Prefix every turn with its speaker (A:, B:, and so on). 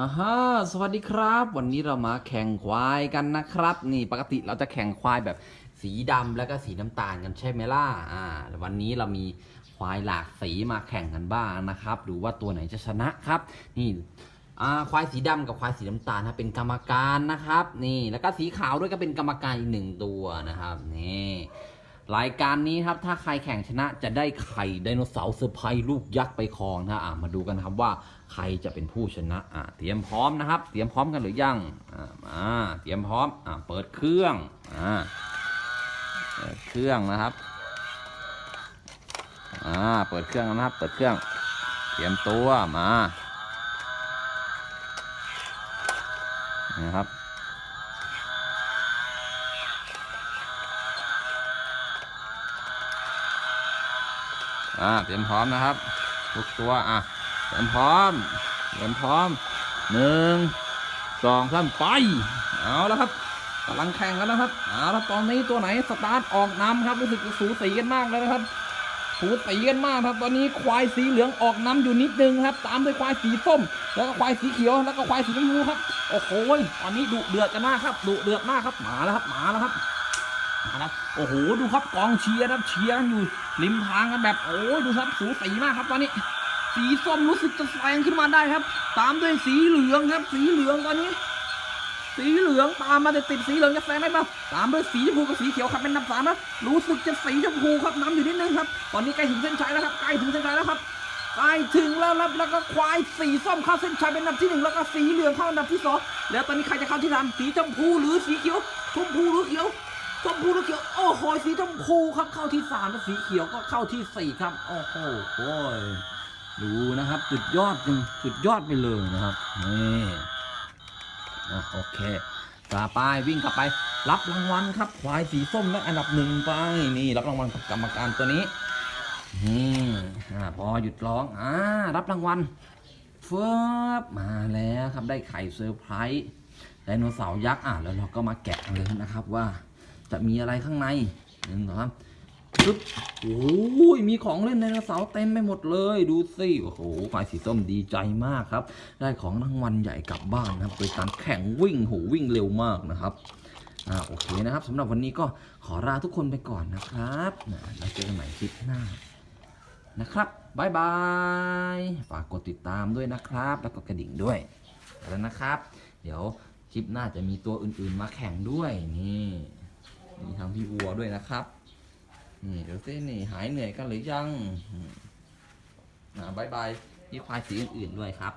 A: อ่าฮะสวัสดีครับ วันนี้เรามาแข่งควายกันนะครับ นี่ปกติเราจะแข่งควายแบบสีดำแล้วก็สีน้ำตาลกันใช่ไหมล่ะอ่าวันนี้เรามีควายหลากสีมาแข่งกันบ้างนะครับ ดูว่าตัวไหนจะชนะครับ นี่อ่าควายสีดำกับควายสีน้ำตาลนะเป็นกรรมการนะครับ นี่แล้วก็สีขาวด้วยก็เป็นกรรมการอีกหนึ่งตัวนะครับนี่ รายการนี้ครับ ถ้าใครแข่งชนะจะได้ไข่ไดโนเสาร์เซอร์ไพรส์ลูกยักษ์ไปครองนะอะมาดูกันครับว่าใครจะเป็นผู้ชนะอะเตรียมพร้อมนะครับ เตรียมพร้อมกันหรือยังอะมาเตรียมพร้อมอะเปิดเครื่องอะเปิดเครื่องนะครับอ่าเปิดเครื่องนะครับ เปิดเครื่อง เตรียมตัวมานะครับ อ่าเตรียมพร้อมนะครับทุกตัวอะเตรียมพร้อมเตรียมพร้อมหนึ่งสองสามไปเอาแล้วครับกำลังแข่งกันนะครับเอาแล้วตอนนี้ตัวไหนสตาร์ทออกนำครับรู้สึกสูสีกันมากเลยนะครับสูสีกันมากครับ ตอนนี้ควายสีเหลืองออกน้ำอยู่นิดนึงครับ ตามด้วยควายสีส้ม แล้วก็ควายสีเขียวแล้วก็ควายสีชมพูครับโอ้โหตอนนี้ดุเดือดกันมากครับดุเดือดมากครับหมาแล้วครับหมาแล้วครับ นะครับโอ้โหดูครับกองเชียร์ครับเชียร์กันอยู่ริมทางกันแบบโอ้ยดูครับสูสีมากครับตอนนี้ สีส้มรู้สึกจะแซงขึ้นมาได้ครับ ตามด้วยสีเหลืองครับ สีเหลืองตอนนี้ สีเหลืองตามมาติดติดสีเหลืองจะแซงได้ปะตามด้วยสีชมพูกับสีเขียวครับเป็นนับสามนะรู้สึกจะสีชมพูครับนำอยู่นิดนึงครับ ตอนนี้ใกล้ถึงเส้นชัยแล้วครับใกล้ถึงเส้นชัยแล้วครับใกล้ถึงแล้วครับแล้วก็ควายสีส้มเข้าเส้นชัยเป็นอันดับที่หนึ่งแล้วก็สีเหลืองเข้าอันดับที่สองแล้วตอนนี้ใครจะเข้าที่สามสีชมพูหรือสีเขียวชมพูหรือเขียว ชมพูหรือเขียวโอ้โหสีชมพูครับเข้าที่สามแล้วสีเขียวก็เข้าที่สี่ครับ โอ้โหโอ้ยดูนะครับสุดยอดจริงสุดยอดไปเลยนะครับนี่นะโอเคกลับไปวิ่งกลับไป รับรางวัลครับควายสีส้มได้อันดับหนึ่งไปนี่รับรางวัลกับกรรมการตัวนี้นี่อ่าพอหยุดร้องอ่ารับรางวัลเฟิบมาแล้วครับได้ไข่เซอร์ไพรส์ไดโนเสาร์ยักษ์อะแล้วเราก็มาแกะเลยนะครับว่า จะมีอะไรข้างในหนึ่งสองสามปึ๊บโอ้ยมีของเล่นไดโนเสาร์เต็มไปหมดเลยดูสิโอ้โหฝ่ายสีส้มดีใจมากครับ ได้ของรางวัลใหญ่กลับบ้านนะครับโดยการแข่งวิ่งโหวิ่งเร็วมากนะครับอ่าโอเคนะครับสำหรับวันนี้ก็ขอลาทุกคนไปก่อนนะครับแล้วเจอกันใหม่คลิปหน้านะครับบายบายฝากกดติดตามด้วยนะครับ แล้วก็กระดิ่งด้วยแล้วนะครับ เดี๋ยวคลิปหน้าจะมีตัวอื่นๆมาแข่งด้วยนี่ ด้วยนะครับ นี่เดี๋ยวเส้นนี่หายเหนื่อยกันหรือยังอ่าบายบายพี่ควายสีอื่นๆด้วยครับ